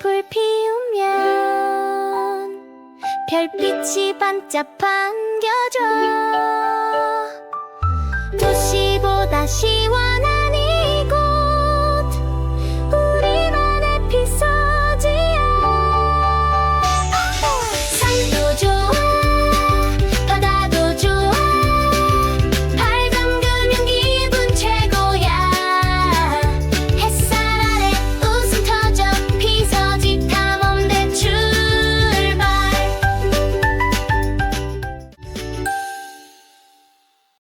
꽃을 피우면 별빛이 반짝 반겨줘 도시보다 시원